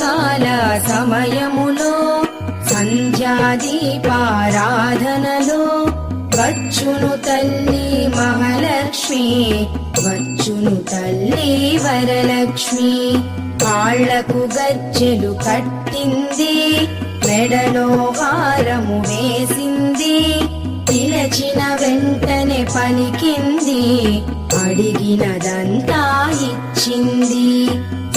కాల సమయములో సంధ్యాదీపారాధనలో వచ్చును తల్లి మహాలక్ష్మి వచ్చును తల్లి వరలక్ష్మి. కాళ్ళకు గజ్జెలు కట్టింది మెడలో వారము వేసింది. పిలచిన వెంటనే పలికింది అడిగినదంతా ఇచ్చింది.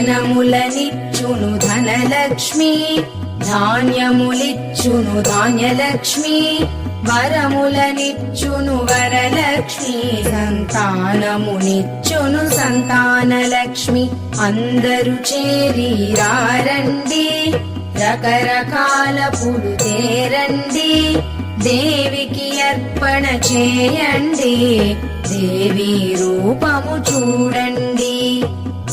ధనములనిచ్చును ధనలక్ష్మి ధాన్యములిచ్చును ధాన్యలక్ష్మి వరములనిచ్చును వరలక్ష్మి సంతానమునిచ్చును సంతానలక్ష్మి అందరు చేరి రారండి రకరకాల పులు తేరండి దేవికి అర్పణ చేయండి దేవి రూపము చూడండి.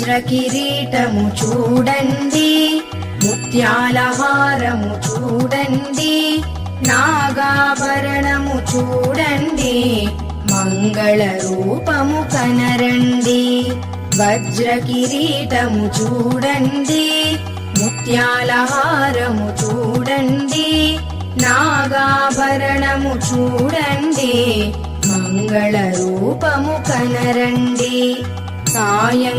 వజ్ర కిరీటము చూడండి ముత్యాల హారము చూడండి నాగాభరణము చూడండి మంగళ రూపము కనరండి వజ్ర కిరీటము చూడండి ముత్యాల హారము చూడండి నాగాభరణము చూడండి మంగళ రూపము కనరండి సాయం